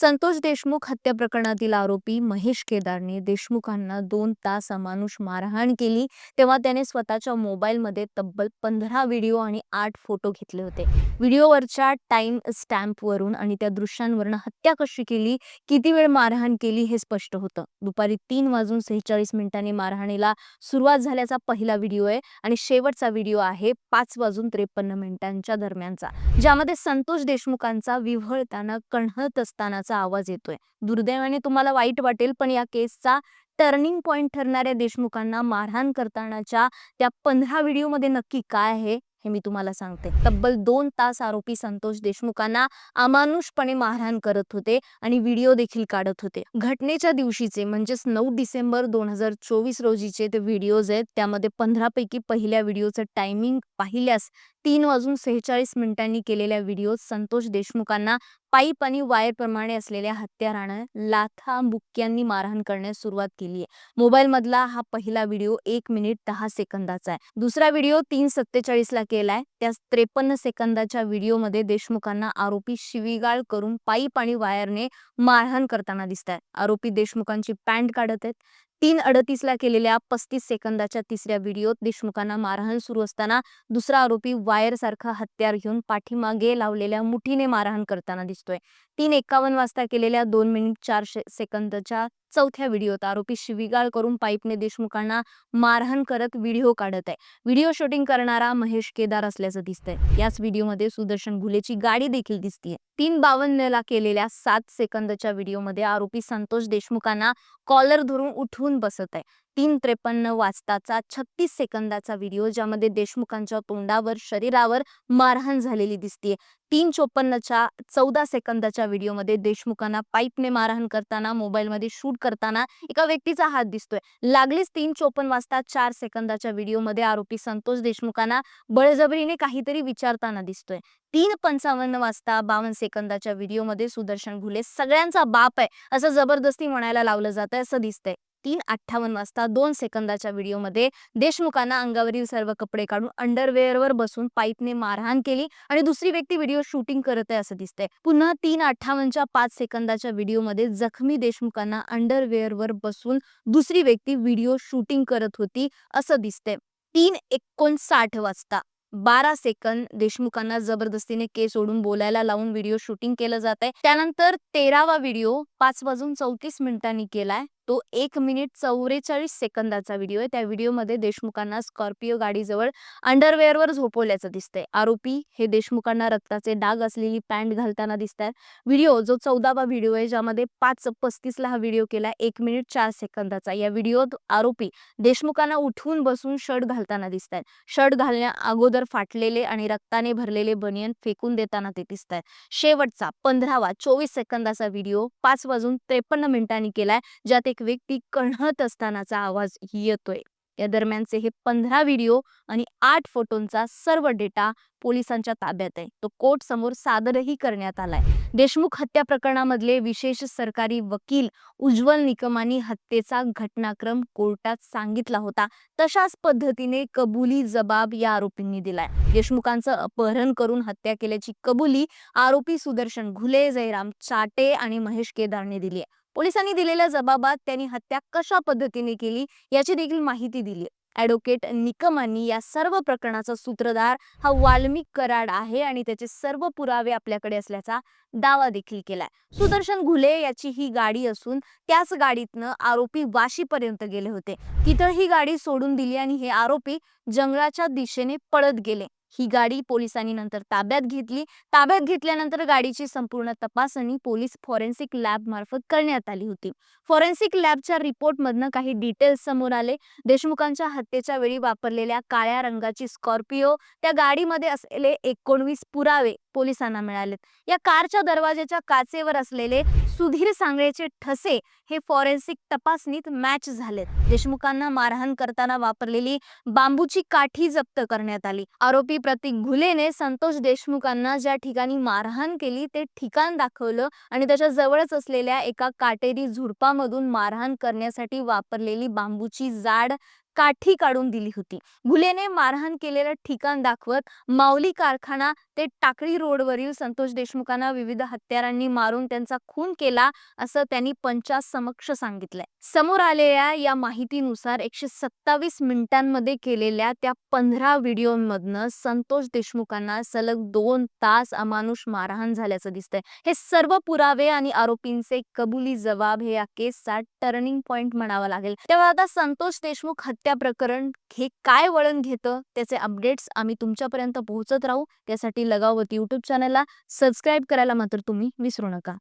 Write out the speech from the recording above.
संतोष देशमुख हत्या प्रकरणातील आरोपी महेश केदारने देशमुखांना दोन तास अमानुष मारहाण केली. तेव्हा त्याने स्वतःच्या मोबाईलमध्ये तब्बल पंधरा व्हिडिओ आणि आठ फोटो घेतले होते. व्हिडिओवरच्या टाइम स्टॅम्पवरून आणि त्या दृश्यांवरून हत्या कशी केली किती वेळ मारहाण केली हे स्पष्ट होतं. दुपारी तीन वाजून सेहेचाळीस मिनिटांनी मारहाणीला सुरुवात झाल्याचा पहिला व्हिडिओ आहे आणि शेवटचा व्हिडिओ आहे पाच वाजून त्रेपन्न मिनिटांच्या दरम्यानचा ज्यामध्ये संतोष देशमुखांचा विव्हळताना कणहत असतानाचा आवाज येतोय. दुर्दैवाने तुम्हाला वाईट वाटेल पण या केसचा टर्निंग पॉइंट ठरणाऱ्या देशमुखांना मारहाण करतानाच्या त्या पंधरा व्हिडिओमध्ये नक्की काय आहे हे मी तुम्हाला सांगते. तब्बल दोन तास आरोपी संतोष देशमुखांना अमानुषपणे मारहाण करत होते आणि व्हिडिओ देखील काढत होते. घटनेच्या दिवशीचे म्हणजेच नऊ डिसेंबर दोन हजार चोवीस रोजीचे ते व्हिडिओज आहेत त्यामध्ये पंधरा पैकी पहिल्या व्हिडिओचं टायमिंग पाहिल्यास तीन वाजून सेहेचाळीस मिनिटांनी केलेल्या व्हिडिओत संतोष देशमुखांना पाईप आणि वायर प्रमाणे असलेल्या हत्यारानं लाथा बुक्क्यांनी मारहाण करण्यास सुरुवात केली आहे मोबाईल मधला हा पहिला व्हिडिओ एक मिनिट दहा सेकंदाचा आहे. दुसरा व्हिडिओ तीन सत्तेचाळीस ला केलाय. त्या त्रेपन्न सेकंदाच्या व्हिडिओमध्ये देशमुखांना आरोपी शिवीगाळ करून पाईप आणि वायरने मारहाण करताना दिसत आहेत आरोपी देशमुखांची पॅन्ट काढत आहेत. तीन अडतीसला केलेल्या पस्तीस सेकंदाच्या तिसऱ्या व्हिडिओत देशमुखांना मारहाण सुरू असताना दुसरा आरोपी वायर सारखा हत्यार घेऊन पाठीमागे लावलेल्या मुठीने मारहाण करताना दिसतोय. तीन एकावन्न वाजता केलेल्या दोन मिनिट चार सेकंदच्या चौथ्या व्हिडिओत. आरोपी शिवीगाळ करून पाईपने देशमुखांना मारहाण करत व्हिडिओ काढत आहे. व्हिडिओ शूटिंग करणारा महेश केदार असल्याचं दिसतंय. याच व्हिडिओमध्ये सुदर्शन घुलेची गाडी देखील दिसतीये. तीन बावन्नला केलेल्या सात सेकंदच्या व्हिडिओमध्ये आरोपी संतोष देशमुखांना कॉलर धरून उठवून बसत आहे. तीन त्रेपन्न वाजताचा छत्तीस सेकंदाचा व्हिडिओ ज्यामध्ये देशमुखांच्या तोंडावर शरीरावर मारहाण झालेली दिसतीये. तीन चोपन्नच्या चौदा सेकंदाच्या व्हिडिओमध्ये देशमुखांना पाईपने मारहाण करताना मोबाईलमध्ये शूट करताना एका व्यक्तीचा हात दिसतोय. लागलीच तीन चोपन्न वाजता चार सेकंदाच्या व्हिडिओमध्ये आरोपी संतोष देशमुखांना बळजबरीने काहीतरी विचारताना दिसतोय. तीन पंचावन्न वाजता बावन्न सेकंदाच्या व्हिडिओमध्ये सुदर्शन घुले सगळ्यांचा बाप आहे असं जबरदस्ती म्हणायला लावलं जात आहे असं दिसतंय. तीन अठ्ठावन्न वाजता दोन सेकंदाच्या व्हिडिओमध्ये देशमुखांना अंगावरील सर्व कपडे काढून अंडरवेअरवर बसून पाईपने मारहाण केली आणि दुसरी व्यक्ती व्हिडिओ शूटिंग करत आहे असं दिसतंय. पुन्हा तीन अठ्ठावन्नच्या पाच सेकंदाच्या व्हिडिओमध्ये जखमी देशमुखांना अंडरवेअरवर बसून दुसरी व्यक्ती व्हिडिओ शूटिंग करत होती असं दिसतंय. तीन एकोणसाठ वाजता बारा सेकंद देशमुखांना जबरदस्तीने केस ओढून बोलायला लावून व्हिडिओ शूटिंग केलं जात आहे त्यानंतर तेरावा व्हिडिओ पाच वाजून चौतीस मिनिटांनी केलाय. तो एक मिनिट चौवेचाळीस सेकंदाचा व्हिडिओ आहे. त्या व्हिडिओमध्ये देशमुखांना स्कॉर्पिओ गाडीजवळ अंडरवेअरवर झोपवल्याचं दिसतंय. आरोपी हे देशमुखांना रक्ताचे डाग असलेली पॅन्ट घालताना दिसत व्हिडिओ जो चौदावा व्हिडिओ आहे ज्यामध्ये पाच पस्तीसला हा व्हिडिओ केला एक मिनिट चार सेकंदाचा. या व्हिडिओत आरोपी देशमुखांना उठवून बसून शर्ट घालताना दिसत आहेत शर्ट घालण्या अगोदर फाटलेले आणि रक्ताने भरलेले बनियन फेकून देताना ते दिसत आहेत शेवटचा पंधरावा चोवीस सेकंदाचा व्हिडिओ पाच वाजून त्रेपन्न मिनिटांनी केलाय ज्यात एक व्यक्ती कणहत असतानाचा आवाज येतोय. या दरम्यानचे हे पंधरा व्हिडिओ आणि आठ फोटोंचा सर्व डेटा पोलिसांच्या ताब्यात आहे. तो कोर्ट समोर सादरही करण्यात आलाय. देशमुख हत्या प्रकरणामधले विशेष सरकारी वकील उज्ज्वल निकमानी हत्येचा घटनाक्रम कोर्टात सांगितला होता. तशाच पद्धतीने कबुली जबाब या आरोपींनी दिलाय. देशमुखांचं अपहरण करून हत्या केल्याची कबुली आरोपी सुदर्शन घुले जयराम चाटे आणि महेश केदारने दिली आहे. पोलिसांनी दिलेल्या जबाबात त्यांनी हत्या कशा पद्धतीने केली याची देखील माहिती दिली. ॲडव्होकेट निकमांनी या सर्व प्रकरणाचा सूत्रधार हा वाल्मिक कराड आहे आणि त्याचे सर्व पुरावे आपल्याकडे असल्याचा दावा देखील केलाय. सुदर्शन घुले याची ही गाडी असून त्याच गाडीतनं आरोपी वाशीपर्यंत गेले होते. तिथं ही गाडी सोडून दिली आणि हे आरोपी जंगलाच्या दिशेने पळत गेले. ही गाडी पोलिसांनी नंतर ताब्यात घेतली. ताब्यात घेतल्यानंतर गाडीची संपूर्ण तपासणी पोलीस फॉरेन्सिक लॅब मार्फत करण्यात आली होती. फॉरेन्सिक लॅबच्या रिपोर्ट मधनं काही डिटेल्स समोर आले. देशमुखांच्या हत्येच्या वेळी वापरलेल्या काळ्या रंगाची स्कॉर्पिओ त्या गाडीमध्ये असलेले एकोणवीस पुरावे पोलिसांना मिळालेत. या कारच्या दरवाजाच्या काचेवर असलेले सुधीर सांगळेचे ठसे हे फॉरेन्सिक तपासणीत मॅच झालेत. देशमुखांना मारहाण करताना वापरलेली बांबूची काठी जप्त करण्यात आली. आरोपी प्रतीक घुलेने संतोष देशमुखांना ज्या ठिकाणी मारहाण केली ते ठिकाण दाखवलं आणि त्याच्या जवळच असलेल्या एका काटेरी झुडपामधून मारहाण करण्यासाठी वापरलेली बांबूची जाड काठी काढून दिली होती. भुलेने मारहाण केलेलं ठिकाण दाखवत माऊली कारखाना ते टाकळी रोडवरील संतोष देशमुखांना विविध हत्यारांनी मारून त्यांचा खून केला असं त्यांनी पंचास समक्ष सांगितलंय. समोर आलेल्या या माहितीनुसार एकशे सत्तावीस मिनिटांमध्ये केलेल्या त्या पंधरा व्हिडिओमधनं संतोष देशमुखांना सलग दोन तास अमानुष मारहाण झाल्याचं दिसतंय. हे सर्व पुरावे आणि आरोपींचे कबुली जबाब हे या केसचा टर्निंग पॉइंट म्हणावा लागेल. तेव्हा आता संतोष देशमुख हत्या प्रकरण हे काय वळण घेतं त्याचे अपडेट्स आम्ही तुमच्यापर्यंत पोहोचत राहू. त्यासाठी लगावती यूट्यूब चॅनलला सबस्क्राईब करायला मात्र तुम्ही विसरू नका.